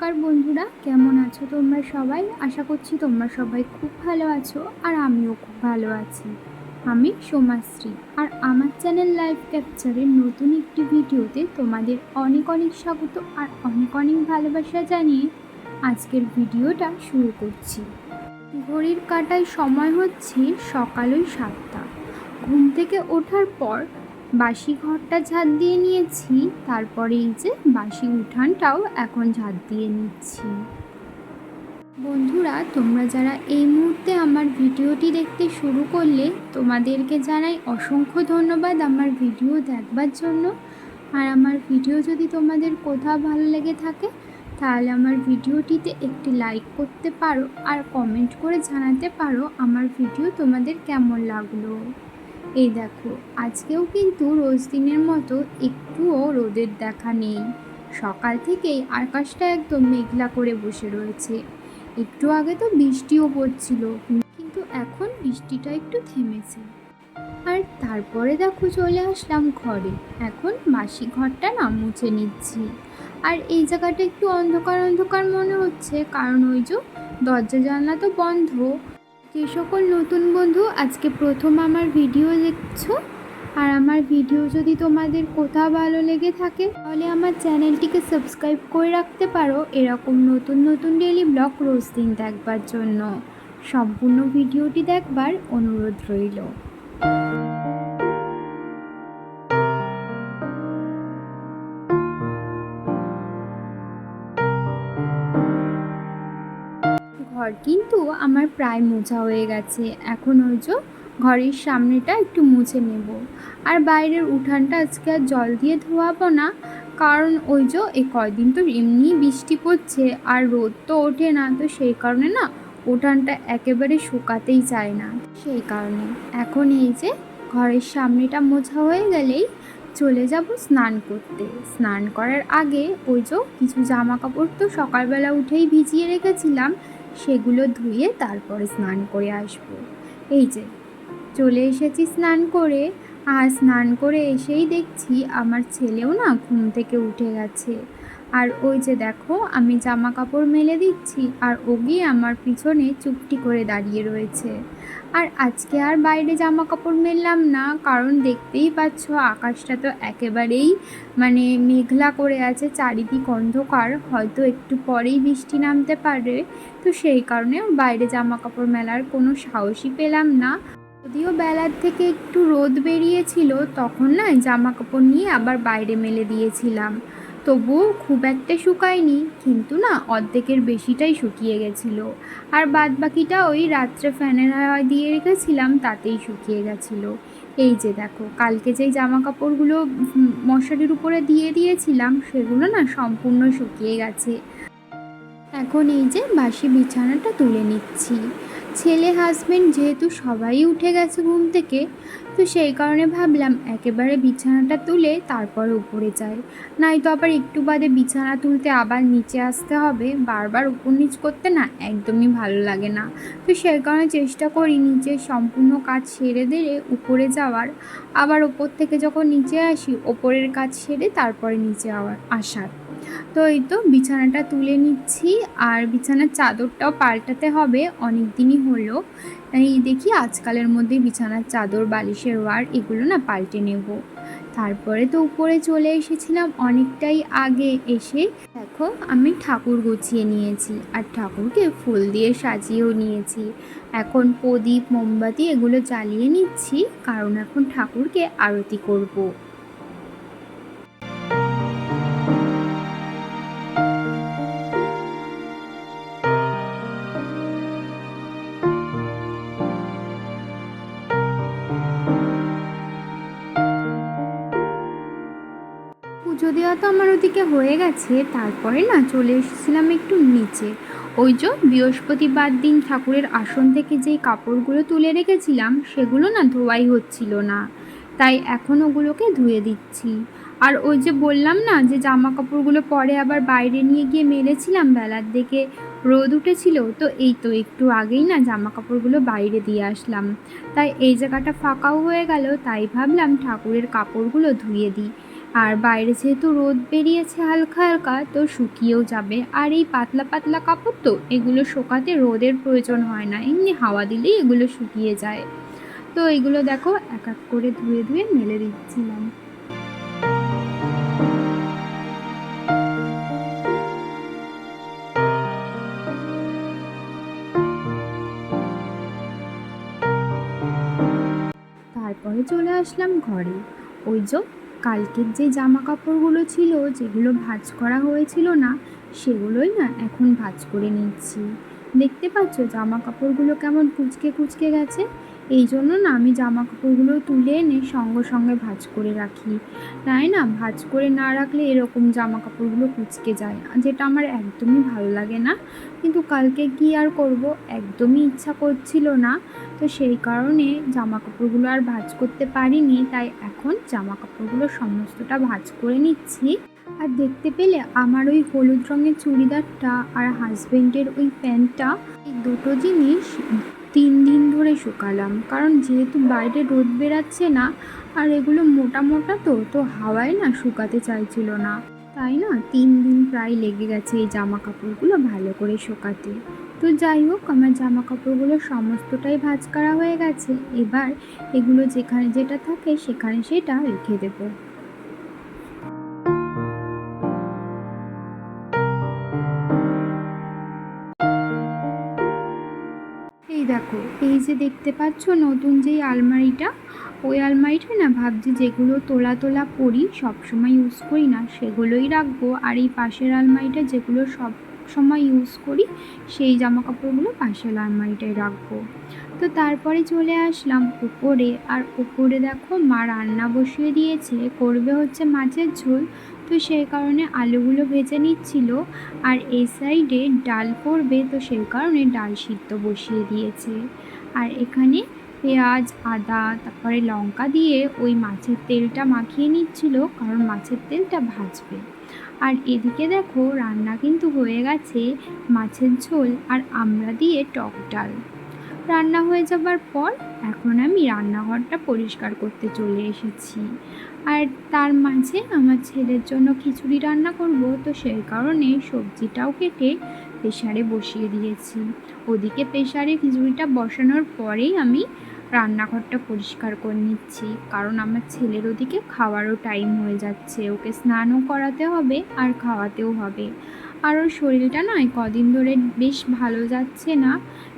নমস্কার বন্ধুরা, কেমন আছো তোমরা সবাই? আশা করছি তোমরা সবাই খুব ভালো আছো আর আমিও খুব ভালো আছি। আমি সোমাশ্রী আর আমার চ্যানেল লাইভ ক্যাপচারের নতুন একটি ভিডিওতে তোমাদের অনেক অনেক স্বাগত আর অনেক অনেক ভালোবাসা জানিয়ে আজকের ভিডিওটা শুরু করছি। ঘড়ির কাটায় সময় হচ্ছে সকাল ওই সাতটা। ঘুম থেকে ওঠার পর বাসি ঘরটা ঝাঁট দিয়ে নিয়েছি, তারপরে এই যে বাসি উঠানটাও এখন ঝাঁট দিয়ে নিচ্ছি। বন্ধুরা, তোমরা যারা এই মুহূর্তে আমার ভিডিওটি দেখতে শুরু করলে, তোমাদেরকে জানাই অসংখ্য ধন্যবাদ আমার ভিডিও দেখবার জন্য। আর আমার ভিডিও যদি তোমাদের কোথাও ভালো লেগে থাকে, তাহলে আমার ভিডিওটিতে একটি লাইক করতে পারো আর কমেন্ট করে জানাতে পারো আমার ভিডিও তোমাদের কেমন লাগল। এই দেখো, আজকেও কিন্তু রোজ দিনের মতো একটুও রোদের দেখা নেই। সকাল থেকেই আকাশটা একদম মেঘলা করে বসে রয়েছে। একটু আগে তো বৃষ্টিও পড়ছিল, কিন্তু এখন বৃষ্টিটা একটু থেমেছে। আর তারপরে দেখো চলে আসলাম ঘরে। এখন মাসি ঘরটা না মুছে নিচ্ছি। আর এই জায়গাটা একটু অন্ধকার অন্ধকার মনে হচ্ছে, কারণ ওই যে দরজা জানলা তো বন্ধ। যে সকল নতুন বন্ধু, আজকে প্রথম আমার ভিডিও দেখছ। আর আমার ভিডিও যদি তোমাদের কোথাও ভালো লেগে থাকে, তাহলে আমার চ্যানেলটিকে সাবস্ক্রাইব করে রাখতে পারো। এরকম নতুন নতুন ডেলি ব্লগ রোজ দিন দেখবার জন্য। সম্পূর্ণ ভিডিওটি দেখবার অনুরোধ রইল। ঘর, কিন্তু আমার প্রায় মোছা হয়ে গেছে। এখন ওই যে ঘরের সামনেটা একটু মুছে নেব। আর বাইরের উঠানটা আজকে আর জল দিয়ে ধোয়াবো না, কারণ ওই যে এই কয়দিন তো এমনিই বৃষ্টি পড়ছে আর রোদ তো ওঠে না, তো সেই কারণে না উঠানটা একেবারে শুকাতেই চায় না। সেই কারণে এখন এই যে ঘরের সামনেটা মোছা হয়ে গেলেই চলে যাব স্নান করতে। স্নান করার আগে ওই যে কিছু জামা কাপড় তো সকালবেলা উঠেই ভিজিয়ে রেখেছিলাম সেগুলো ধুয়ে তারপরে স্নান করে আসব। এই যে, চলে এসেছি স্নান করে। আর স্নান করে এসেই দেখছি আমার ছেলেও না ঘুম থেকে উঠে গেছে। আর ওই যে দেখো, আমি জামা কাপড় মেলে দিচ্ছি আর ও গিয়ে আমার পিছনে চুপটি করে দাঁড়িয়ে রয়েছে। আর আজকে আর বাইরে জামা কাপড় মেললাম না, কারণ দেখতেই পাচ্ছ আকাশটা তো একেবারেই মানে মেঘলা করে আছে, চারিদিক অন্ধকার, হয়তো একটু পরেই বৃষ্টি নামতে পারে। তো সেই কারণে বাইরে জামা কাপড় মেলার কোনো সাহসই পেলাম না। যদিও বেলার থেকে একটু রোদ বেরিয়েছিল, তখন না জামা কাপড় নিয়ে আবার বাইরে মেলে দিয়েছিলাম। তবুও খুব একটা শুকায়নি, কিন্তু না অর্ধেকের বেশিটাই শুকিয়ে গেছিল। আর বাদ বাকিটা ওই রাত্রে ফ্যানের হাওয়া দিয়ে রেখেছিলাম, তাতেই শুকিয়ে গেছিল। এই যে দেখো, কালকে যেই জামা কাপড়গুলো মশারির উপরে দিয়ে দিয়েছিলাম, সেগুলো না সম্পূর্ণ শুকিয়ে গেছে। এখন এই যে বাসি বিছানাটা তুলে নিচ্ছি। ছেলে হাজবেন্ড যেহেতু সবাই উঠে গেছে ঘুম থেকে তো সেই কারণে ভাবলাম একেবারে বিছানাটা তুলে তারপরে উপরে যাই। নাই তো আবার একটু বাদে বিছানা তুলতে আবার নিচে আসতে হবে। বারবার উপর নিচ করতে না একদমই ভালো লাগে না। তো সেই কারণে চেষ্টা করি নিচে সম্পূর্ণ কাজ সেরে দিয়ে উপরে যাওয়ার। আবার ওপর থেকে যখন নিচে আসি, ওপরের কাজ সেরে তারপরে নিচে আবার আসার। তো এই তো বিছানাটা তুলে নিচ্ছি। আর বিছানার চাদরটাও পাল্টাতে হবে। অনেক দিনই হলো। এই দেখি আজকালের মধ্যে বিছানার চাদর, বালিশের ওয়ার এগুলো না পাল্টে নেব। তারপরে তো উপরে চলে এসেছিলাম অনেকটাই আগে এসে। দেখো, আমি ঠাকুর গুছিয়ে নিয়েছি আর ঠাকুরকে ফুল দিয়ে সাজিয়েও নিয়েছি। এখন প্রদীপ, মোমবাতি এগুলো জ্বালিয়ে নিচ্ছি, কারণ এখন ঠাকুরকে আরতি করব। দেওয়া তো আমার ওদিকে হয়ে গেছে, তারপরে না চলে এসেছিলাম একটু নিচে। ওই যে বৃহস্পতিবার দিন ঠাকুরের আসন থেকে যেই কাপড়গুলো তুলে রেখেছিলাম, সেগুলো না ধোয়াই হচ্ছিল না। তাই এখন ওগুলোকে ধুয়ে দিচ্ছি। আর ওই যে বললাম না যে জামা কাপড়গুলো পরে আবার বাইরে নিয়ে গিয়ে মেলেছিলাম, বেলার দিকে রোদ উঠেছিল, তো এই তো একটু আগেই না জামা কাপড়গুলো বাইরে দিয়ে আসলাম। তাই এই জায়গাটা ফাঁকাও হয়ে গেল, তাই ভাবলাম ঠাকুরের কাপড়গুলো ধুয়ে দিই। আর বাইরে যেহেতু রোদ বেরিয়েছে হালকা হালকা, তো শুকিয়েও যাবে। আর এই পাতলা পাতলা কাপড় তো, এগুলো শোকাতে রোদের প্রয়োজন হয় না। এমনি হাওয়া দিলেই এগুলো শুকিয়ে যায়। তো এগুলো দেখো, এক এক করে ধুয়ে ধুয়ে মেলে দিচ্ছিলাম। তারপরে চলে আসলাম ঘরে। ওই যে কালকের যে জামা কাপড়গুলো ছিল, যেগুলো ভাজ করা হয়েছিল না, সেগুলোই না এখন ভাজ করে নিচ্ছি। দেখতে পাচ্ছ জামা কাপড়গুলো কেমন কুচকে কুচকে গেছে? এই জন্য না আমি জামা কাপড়গুলো তুলে এনে সঙ্গে সঙ্গে ভাজ করে রাখি। তাই না? ভাজ করে না রাখলে এরকম জামা কাপড়গুলো কুচকে যায়। যেটা আমার একদমই ভালো লাগে না। কিন্তু কালকে কি আর করব? একদমই ইচ্ছা করছিল না। তো সেই কারণে জামা কাপড়গুলো আর ভাজ করতে পারিনি। তাই এখন জামা কাপড়গুলো সমস্তটা ভাজ করে নিচ্ছি। আর দেখতে পেলে আমার ওই হলুদ রঙের চুড়িদারটা আর হাজবেন্ডের ওই প্যান্টটা, এই দুটো জিনিস তিন দিন ধরে শুকালাম। কারণ যেহেতু বাইরে রোদ বেরাচ্ছে না, আর এগুলো মোটা মোটা তো তো হাওয়ায় না শুকাতে চাইছিল না। তাই না, তিন দিন প্রায় লেগে গেছে এই জামা কাপড়গুলো ভালো করে শুকাতে। তো যাই হোক, আমার জামা কাপড়গুলো সমস্তটাই ভাঁজ করা হয়ে গেছে। এবার এগুলো যেখানে যেটা থাকে, সেখানে সেটা রেখে দেবো। দেখো, এই যে দেখতে পাচ্ছ নতুন যেই আলমারিটা, ওই আলমারিটা না ভাবছি যেগুলো তোলা তোলা পরি, সবসময় ইউজ করি না, সেগুলোই রাখব। আর এই পাশের আলমারিটা যেগুলো সব সময় ইউজ করি, সেই জামা কাপড়গুলো পাশের আলমারিটায় রাখব। তো তারপরে চলে আসলাম উপরে। আর উপরে দেখো মা রান্না বসিয়ে দিয়েছে, করবে হচ্ছে মাছের ঝোল। তো সেই কারণে আলুগুলো ভেজে নিচ্ছিল আর এই সাইডে ডাল পড়বে, তো সেই কারণে ডাল সিদ্ধ বসিয়ে দিয়েছে। আর এখানে পেঁয়াজ, আদা, তারপরে লঙ্কা দিয়ে ওই মাছের তেলটা মাখিয়ে নিচ্ছিল, কারণ মাছের তেলটা ভাজবে। আর এদিকে দেখো রান্না কিন্তু হয়ে গেছে মাছের ঝোল আর আমরা দিয়ে টক ডাল। রান্না হয়ে যাবার পর এখন আমি রান্নাঘরটা পরিষ্কার করতে চলে এসেছি। আর তার মাঝে আমার ছেলের জন্য খিচুড়ি রান্না করব, তো সেই কারণে সবজিটাও কেটে প্রেশারে বসিয়ে দিয়েছি। ওদিকে প্রেশারে খিচুড়িটা বসানোর পরেই আমি রান্নাঘরটা পরিষ্কার করে নিচ্ছি, কারণ আমার ছেলের ওদিকে খাওয়ারও টাইম হয়ে যাচ্ছে। ওকে স্নানও করাতে হবে আর খাওয়াতেও হবে। আর ওর শরীরটা নয়, কদিন ধরে বেশ ভালো যাচ্ছে না।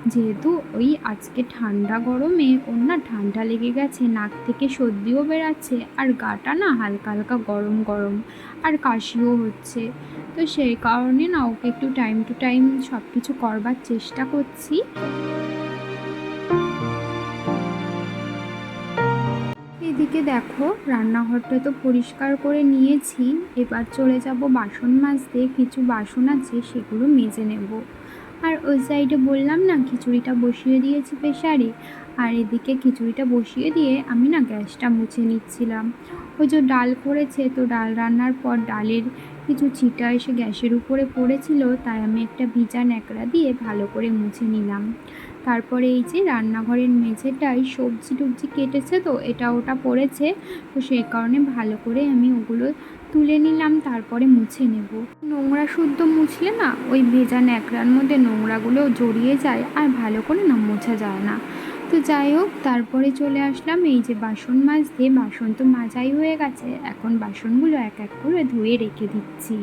যেহেতু ওই আজকে ঠান্ডা গরমে ওর না ঠান্ডা লেগে গেছে, নাক থেকে সর্দিও বেরাচ্ছে আর গাটা না হালকা হালকা গরম গরম আর কাশিও হচ্ছে। তো সেই কারণে না ওকে একটু টাইম টু টাইম সব কিছু করবার চেষ্টা করছি। এদিকে দেখো, রান্নাঘরটা তো পরিষ্কার করে নিয়েছি। এবার চলে যাব বাসন মাজতে, কিছু বাসন আছে সেগুলো মেজে নেব। আর ওই সাইডে বললাম না, খিচুড়িটা বসিয়ে দিয়েছি প্রেশারে আর এদিকে খিচুড়িটা বসিয়ে দিয়ে আমি না গ্যাসটা মুছে নিচ্ছিলাম। ওই যে ডাল করেছে, তো ডাল রান্নার পর ডালের কিছু ছিটা এসে গ্যাসের উপরে পড়েছিল, তাই আমি একটা ভিজা ন্যাকড়া দিয়ে ভালো করে মুছে নিলাম। তারপরে এই যে রান্নাঘরের মেঝেটায় সবজি টবজি কেটেছে তো এটা ওটা পড়েছে, তো সেই কারণে ভালো করে আমি ওগুলো তুলে নিলাম, তারপরে মুছে নেব। নোংরা শুদ্ধ মুছলে না ওই ভেজা ন্যাকড়ার মধ্যে নোংরাগুলো জড়িয়ে যায় আর ভালো করে না মোছা যায় না। তো যাই হোক, তারপরে চলে আসলাম এই যে বাসন মাজতে, বাসন তো মাজাই হয়ে গেছে, এখন বাসনগুলো এক এক করে ধুয়ে রেখে দিচ্ছি।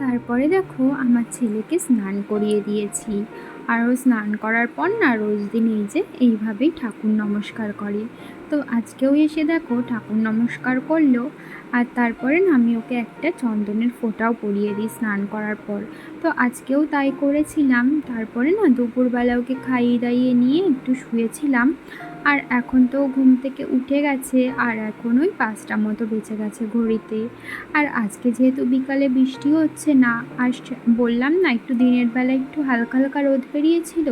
তারপরে দেখো আমার ছেলেকে স্নান করিয়ে দিয়েছি। আর ও স্নান করার পর না রোজ দিন এই যে এইভাবেই ঠাকুর নমস্কার করে। তো আজকেও এসে দেখো ঠাকুর নমস্কার করল, আর তারপরে না আমি ওকে একটা চন্দনের ফোঁটাও পরিয়ে দিই স্নান করার পর। তো আজকেও তাই করেছিলাম। তারপরে না দুপুরবেলা ওকে খাইয়ে দাইয়ে নিয়ে একটু শুয়েছিলাম। আর এখন তো ঘুম থেকে উঠে গেছে আর এখন ওই পাঁচটা মতো বেঁচে গেছে ঘড়িতে। আর আজকে যেহেতু বিকালে বৃষ্টি হচ্ছে না, আর বললাম না একটু দিনের বেলা একটু হালকা হালকা রোদ বেরিয়েছিল,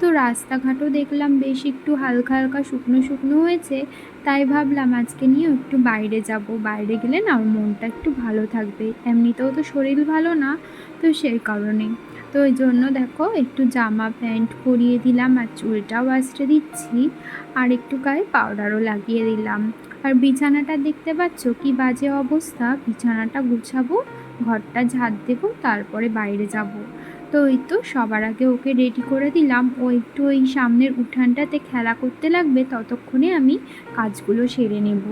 তো রাস্তাঘাটও দেখলাম বেশ একটু হালকা হালকা শুকনো শুকনো হয়েছে, তাই ভাবলাম আজকে নিয়ে একটু বাইরে যাব। বাইরে গেলে না আমার মনটা একটু ভালো থাকবে। এমনিতেও তো শরীর ভালো না, তো সেই কারণে। তো ওই জন্য দেখো একটু জামা প্যান্ট পরিয়ে দিলাম আর চুলটাও আঁচড়ে দিচ্ছি। আর একটু গায়ে পাউডারও লাগিয়ে দিলাম। আর বিছানাটা দেখতে পাচ্ছ কি বাজে অবস্থা? বিছানাটা গুছাবো, ঘরটা ঝাড় দেবো, তারপরে বাইরে যাব। তো ওই তো সবার আগে ওকে রেডি করে দিলাম। ও একটু ওই সামনের উঠানটাতে খেলা করতে লাগবে, ততক্ষণে আমি কাজগুলো সেরে নেব।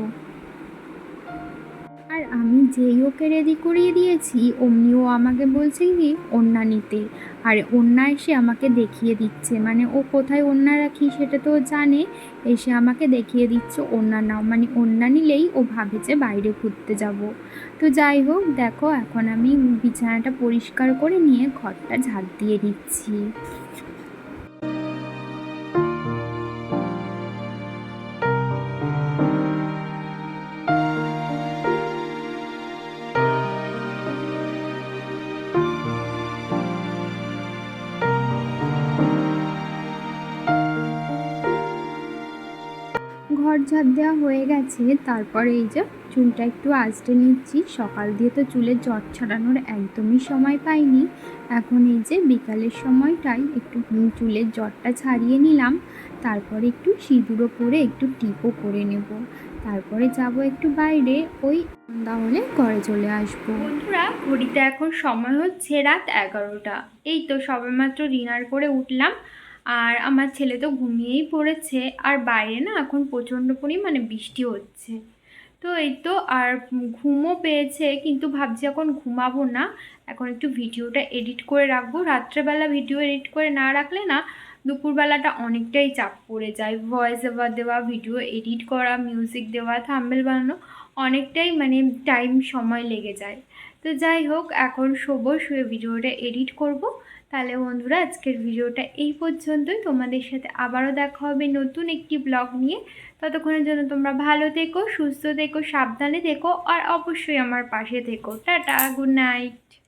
যেই ওকে রেডি করিয়ে দিয়েছি অমনি ও আমাকে বলছে কি ওড়না নিতে। আর ওড়না এসে আমাকে দেখিয়ে দিচ্ছে। মানে ও কোথায় ওড়না রাখি সেটা তো জানে। এসে আমাকে দেখিয়ে দিচ্ছে ওড়না নাও। মানে ওড়না নিলেই ও ভাবে যে বাইরে ঘুরতে যাব। তো যাই হোক, দেখো, এখন আমি বিছানাটা পরিষ্কার করে নিয়ে ঘরটা ঝাড় দিয়ে দিচ্ছি ঝাড় দেওয়া হয়ে গেছে। তারপরে এই যে চুলটা একটু আঁচড়ে নিচ্ছি। সকাল দিয়ে তো চুলের জট ছাড়ানোর একদমই সময় পাইনি। এখন এই যে বিকালের সময়টাই একটু চুলের জটটা ছাড়িয়ে নিলাম। তারপরে একটু সিঁদুরও পরে একটু টিপও করে নেব। তারপরে যাব একটু বাইরে। ওই সন্ধ্যা হলে ঘরে চলে আসব। বন্ধুরা, ঘড়িতে এখন সময় হচ্ছে রাত এগারোটা। এই তো সবেমাত্র ডিনার করে উঠলাম। আর আমার ছেলে তো ঘুমিয়েই পড়েছে, আর বাইরে না এখন প্রচণ্ড পরিমাণে বৃষ্টি হচ্ছে। তো এই তো আর ঘুমও পেয়েছে, কিন্তু ভাবছি এখন ঘুমাবো না। এখন একটু ভিডিওটা এডিট করে রাখব। রাত্রেবেলা ভিডিও এডিট করে না রাখলে না দুপুরবেলাটা অনেকটাই চাপ পড়ে যায়। ভয়েস ওভার দেওয়া, ভিডিও এডিট করা, মিউজিক দেওয়া, থাম্বেল বানানো, অনেকটাই মানে টাইম, সময় লেগে যায়। তো যাই হোক, এখন শোবো, শুয়ে ভিডিওটা এডিট করব। তাহলে বন্ধুরা, আজকের ভিডিওটা এই পর্যন্তই। তোমাদের সাথে আবারও দেখা হবে নতুন একটি ব্লগ নিয়ে। ততক্ষণের জন্য তোমরা ভালো থেকো, সুস্থ থেকো, সাবধানে থেকো, আর অবশ্যই আমার পাশে থেকো। Tata, good night.